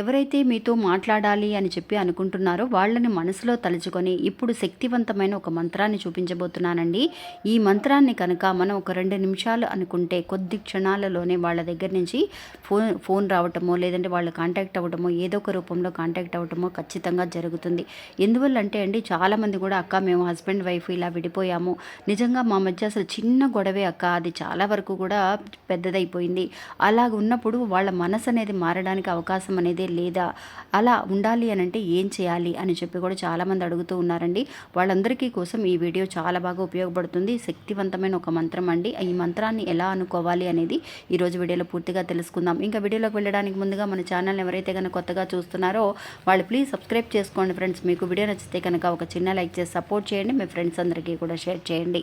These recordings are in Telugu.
ఎవరైతే మీతో మాట్లాడాలి అని చెప్పి అనుకుంటున్నారో వాళ్ళని మనసులో తలుచుకొని ఇప్పుడు శక్తివంతమైన ఒక మంత్రాన్ని చూపించబోతున్నానండి. ఈ మంత్రాన్ని కనుక మనం ఒక రెండు నిమిషాలు అనుకుంటే కొద్ది క్షణాలలోనే వాళ్ళ దగ్గర నుంచి ఫోన్ ఫోన్ రావటమో లేదంటే వాళ్ళు కాంటాక్ట్ అవ్వటమో ఏదో ఒక రూపంలో కాంటాక్ట్ అవ్వటమో ఖచ్చితంగా జరుగుతుంది. ఎందువల్ల అంటే అండి చాలామంది కూడా అక్క మేము హస్బెండ్ వైఫ్ ఇలా విడిపోయాము. నిజంగా మా మధ్య అసలు చిన్న గొడవే అక్క అది చాలా వరకు కూడా పెద్దదైపోయింది. అలాగ ఉన్నప్పుడు వాళ్ళ మనసు అనేది మారడానికి అవకాశం అనేది లేదా అలా ఉండాలి అని అంటే ఏం చేయాలి అని చెప్పి కూడా చాలామంది అడుగుతూ ఉన్నారండి. వాళ్ళందరికీ కోసం ఈ వీడియో చాలా బాగా ఉపయోగపడుతుంది. శక్తివంతమైన ఒక మంత్రం అండి. ఈ మంత్రాన్ని ఎలా అనుకోవాలి అనేది ఈరోజు వీడియోలో పూర్తిగా తెలుసుకుందాం. ఇంకా వీడియోలోకి వెళ్ళడానికి ముందుగా మన ఛానల్ ఎవరైతే కనుక కొత్తగా చూస్తున్నారో వాళ్ళు ప్లీజ్ సబ్స్క్రైబ్ చేసుకోండి ఫ్రెండ్స్. మీకు వీడియో నచ్చితే కనుక ఒక చిన్న లైక్ చేసి సపోర్ట్ చేయండి. మీ ఫ్రెండ్స్ అందరికీ కూడా షేర్ చేయండి.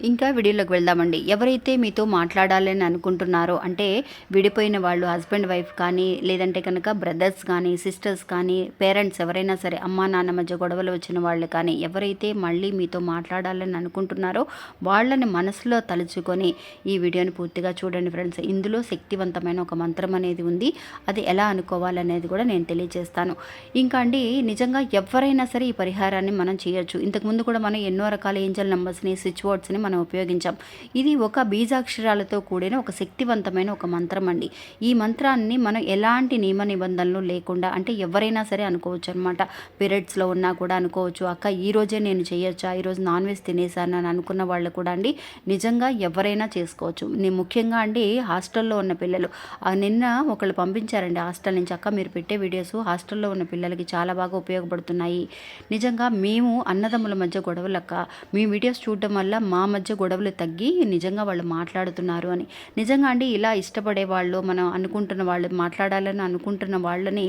ఇంకా వీడియోలోకి వెళ్దామండి. ఎవరైతే మీతో మాట్లాడాలని అనుకుంటున్నారో అంటే విడిపోయిన వాళ్ళు హస్బెండ్ వైఫ్ కానీ లేదంటే కనుక బ్రదర్స్ కానీ సిస్టర్స్ కానీ పేరెంట్స్ ఎవరైనా సరే అమ్మా నాన్న మధ్య గొడవలు వచ్చిన వాళ్ళు కానీ ఎవరైతే మళ్ళీ మీతో మాట్లాడాలని అనుకుంటున్నారో వాళ్ళని మనసులో తలుచుకొని ఈ వీడియోని పూర్తిగా చూడండి ఫ్రెండ్స్ ఇందులో శక్తివంతమైన ఒక మంత్రం అనేది ఉంది. అది ఎలా అనుకోవాలనేది కూడా నేను తెలియజేస్తాను. ఇంకా అండి నిజంగా ఎవరైనా సరే ఈ పరిహారాన్ని మనం చేయొచ్చు. ఇంతకుముందు కూడా మనం ఎన్నో రకాల ఏంజల్ నెంబర్స్ని స్విచ్ బోర్డ్స్ని మనం ఉపయోగించాం. ఇది ఒక బీజాక్షరాలతో కూడిన ఒక శక్తివంతమైన ఒక మంత్రం అండి. ఈ మంత్రాన్ని మనం ఎలాంటి నియమ నిబంధనలు లేకుండా అంటే ఎవరైనా సరే అనుకోవచ్చు అనమాట పీరియడ్స్లో ఉన్నా కూడా అనుకోవచ్చు. అక్క ఈ రోజే నేను చేయొచ్చా? ఈరోజు నాన్ వెజ్ తినేసాను అని అనుకున్న వాళ్ళు కూడా అండి నిజంగా ఎవరైనా చేసుకోవచ్చు. నేను ముఖ్యంగా అండి హాస్టల్లో ఉన్న పిల్లలు. నిన్న ఒకళ్ళు పంపించారండి హాస్టల్ నుంచి. అక్క మీరు పెట్టే వీడియోస్ హాస్టల్లో ఉన్న పిల్లలకి చాలా బాగా ఉపయోగపడుతున్నాయి. నిజంగా మేము అన్నదమ్ముల మధ్య గొడవలక్క. మీ వీడియోస్ చూడడం వల్ల మా మధ్య గొడవలు తగ్గి నిజంగా వాళ్ళు మాట్లాడుతున్నారు అని. నిజంగా అండి ఇలా ఇష్టపడే వాళ్ళు మనం అనుకుంటున్న వాళ్ళు మాట్లాడాలని అనుకుంటున్న వాళ్ళని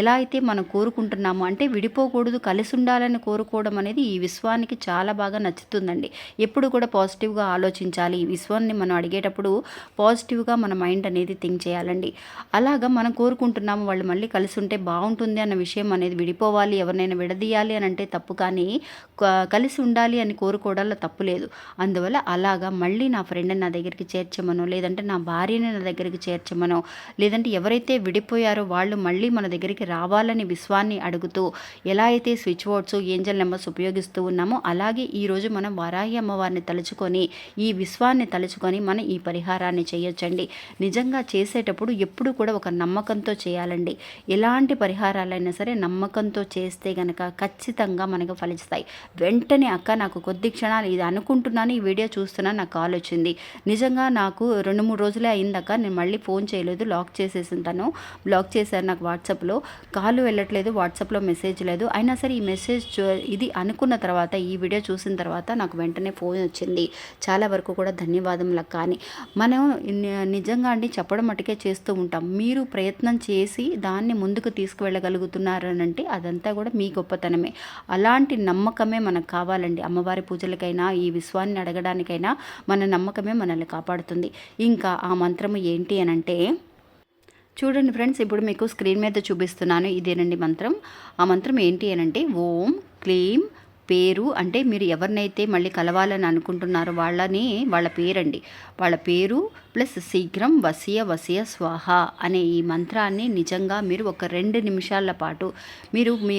ఎలా అయితే మనం కోరుకుంటున్నామో అంటే విడిపోకూడదు కలిసి ఉండాలని కోరుకోవడం అనేది ఈ విశ్వానికి చాలా బాగా నచ్చుతుందండి. ఎప్పుడు కూడా పాజిటివ్గా ఆలోచించాలి. ఈ విశ్వాన్ని మనం అడిగేటప్పుడు పాజిటివ్గా మన మైండ్ అనేది థింక్ చేయాలండి. అలాగా మనం కోరుకుంటున్నాము వాళ్ళు మళ్ళీ కలిసి ఉంటే బాగుంటుంది అన్న విషయం అనేది విడిపోవాలి ఎవరినైనా విడదీయాలి అని అంటే తప్పు కానీ కలిసి ఉండాలి అని కోరుకోవడంలో తప్పు లేదు. అందువల్ల అలాగా మళ్ళీ నా ఫ్రెండ్ని నా దగ్గరికి చేర్చమనో లేదంటే నా భార్యని నా దగ్గరికి చేర్చమనో లేదంటే ఎవరైతే విడిపోయారో వాళ్ళు మళ్ళీ మన దగ్గరికి రావాలని విశ్వాన్ని అడుగుతూ ఎలా అయితే స్విచ్ బోర్డ్స్ ఏంజల్ నెంబర్స్ ఉపయోగిస్తూ ఉన్నామో అలాగే ఈరోజు మనం వారాహి అమ్మవారిని తలుచుకొని ఈ విశ్వాన్ని తలుచుకొని మనం ఈ పరిహారాన్ని చేయొచ్చండి. నిజంగా చేసేటప్పుడు ఎప్పుడు కూడా ఒక నమ్మకంతో చేయాలండి. ఎలాంటి పరిహారాలైనా సరే నమ్మకంతో చేస్తే గనక ఖచ్చితంగా మనకు ఫలిస్తాయి. వెంటనే అక్క నాకు కొద్ది క్షణాలు ఇది అనుకుంటున్నాను ఈ వీడియో చూస్తున్నా నాకు కాల్ వచ్చింది. నిజంగా నాకు రెండు మూడు రోజులే అయిందాక నేను మళ్ళీ ఫోన్ చేయలేదు లాక్ చేసేసి తను బ్లాక్ చేశారు నాకు వాట్సాప్లో. కాల్ వెళ్ళట్లేదు వాట్సాప్లో మెసేజ్ లేదు. అయినా సరే ఈ మెసేజ్ ఇది అనుకున్న తర్వాత ఈ వీడియో చూసిన తర్వాత నాకు వెంటనే ఫోన్ వచ్చింది. చాలా వరకు కూడా ధన్యవాదములు కానీ మనం నిజంగా అండి చెప్పడం మటుకే చేస్తూ ఉంటాం. మీరు ప్రయత్నం చేసి దాన్ని ముందుకు తీసుకువెళ్ళగలుగుతున్నారనంటే అదంతా కూడా మీ గొప్పతనమే. అలాంటి నమ్మకమే మనకు కావాలండి. అమ్మవారి పూజలకైనా ఈ విశ్వాన్ని అడగడానికైనా మన నమ్మకమే మనల్ని కాపాడుతుంది. ఇంకా ఆ మంత్రము ఏంటి అని అంటే చూడండి ఫ్రెండ్స్ ఇప్పుడు మీకు స్క్రీన్ మీద చూపిస్తున్నాను ఇదేనండి మంత్రం. ఆ మంత్రం ఏంటి అని అంటే ఓం క్లీం పేరు అంటే మీరు ఎవరినైతే మళ్ళీ కలవాలని అనుకుంటున్నారో వాళ్ళని వాళ్ళ పేరండి. వాళ్ళ పేరు ప్లస్ శీఘ్రం వసియ వసియ స్వాహ అనే ఈ మంత్రాన్ని నిజంగా మీరు ఒక రెండు నిమిషాల పాటు మీరు మీ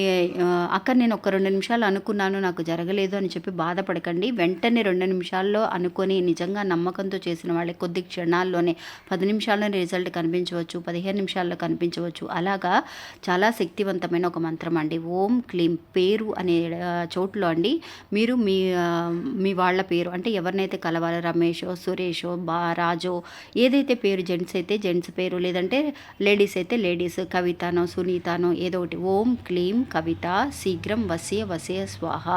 అక్కడ నేను ఒక రెండు నిమిషాలు అనుకున్నాను నాకు జరగలేదు అని చెప్పి బాధపడకండి. వెంటనే రెండు నిమిషాల్లో అనుకొని నిజంగా నమ్మకంతో చేసిన వాళ్ళకి కొద్ది క్షణాల్లోనే పది నిమిషాల్లోనే రిజల్ట్ కనిపించవచ్చు పదిహేను నిమిషాల్లో కనిపించవచ్చు. అలాగా చాలా శక్తివంతమైన ఒక మంత్రం అండి. ఓం క్లీం పేరు అనే చోట్ల అండి మీరు మీ మీ వాళ్ళ పేరు అంటే ఎవరినైతే కలవాలో రమేషో సురేషో బా రాజో ఏదైతే పేరు జెంట్స్ అయితే జెంట్స్ పేరు లేదంటే లేడీస్ అయితే లేడీస్ కవితనో సునీతనో ఏదో ఒకటి ఓం క్లీం కవిత శీఘ్రం వసయ వసే స్వాహ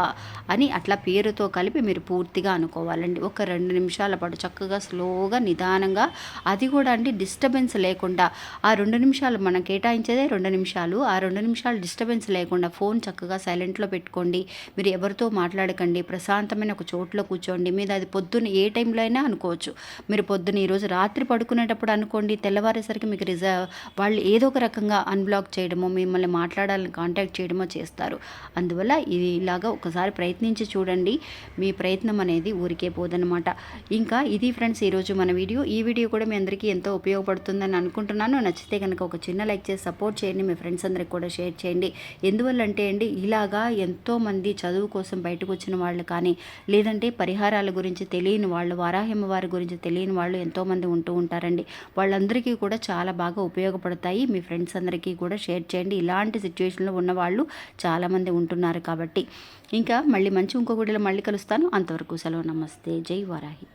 అని అట్లా పేరుతో కలిపి మీరు పూర్తిగా అనుకోవాలండి. ఒక రెండు నిమిషాల పాటు చక్కగా స్లోగా నిదానంగా అది కూడా అండి డిస్టర్బెన్స్ లేకుండా ఆ రెండు నిమిషాలు మనం కేటాయించేదే రెండు నిమిషాలు ఆ రెండు నిమిషాలు డిస్టర్బెన్స్ లేకుండా ఫోన్ చక్కగా సైలెంట్లో పెట్టుకోండి. మీరు ఎవరితో మాట్లాడకండి ప్రశాంతమైన ఒక చోట్లో కూర్చోండి. మీరు అది పొద్దున్న ఏ టైంలో అయినా అనుకోవచ్చు. మీరు పొద్దున్న ఈరోజు రాత్రి పడుకునేటప్పుడు అనుకోండి తెల్లవారేసరికి మీకు రిజర్వ్ వాళ్ళు ఏదో ఒక రకంగా అన్బ్లాక్ చేయడమో మిమ్మల్ని మాట్లాడాలని కాంటాక్ట్ చేయడమో చేస్తారు. అందువల్ల ఇది ఇలాగా ఒకసారి ప్రయత్నించి చూడండి. మీ ప్రయత్నం అనేది ఊరికే పోదనమాట ఇంకా ఇది ఫ్రెండ్స్ ఈరోజు మన వీడియో. ఈ వీడియో కూడా మీ అందరికీ ఎంతో ఉపయోగపడుతుందని అనుకుంటున్నాను. నచ్చితే కనుక ఒక చిన్న లైక్ చేసి సపోర్ట్ చేయండి. మీ ఫ్రెండ్స్ అందరికి కూడా షేర్ చేయండి. ఎందువల్ల అంటే అండి ఇలాగా ఎంతోమంది చదువు కోసం బయటకు వచ్చిన వాళ్ళు కానీ లేదంటే పరిహారాల గురించి తెలియని వాళ్ళు వారాహిమ వారి గురించి తెలియని వాళ్ళు ఎంతో ఎంతోమంది ఉంటూ ఉంటారండి. వాళ్ళందరికీ కూడా చాలా బాగా ఉపయోగపడతాయి. మీ ఫ్రెండ్స్ అందరికీ కూడా షేర్ చేయండి. ఇలాంటి సిచ్యువేషన్లో ఉన్న వాళ్ళు చాలామంది ఉంటున్నారు కాబట్టి. ఇంకా మళ్ళీ మంచి ఇంకో గుడిలో మళ్ళీ కలుస్తాను. అంతవరకు సెలవు. నమస్తే. జై వారాహి.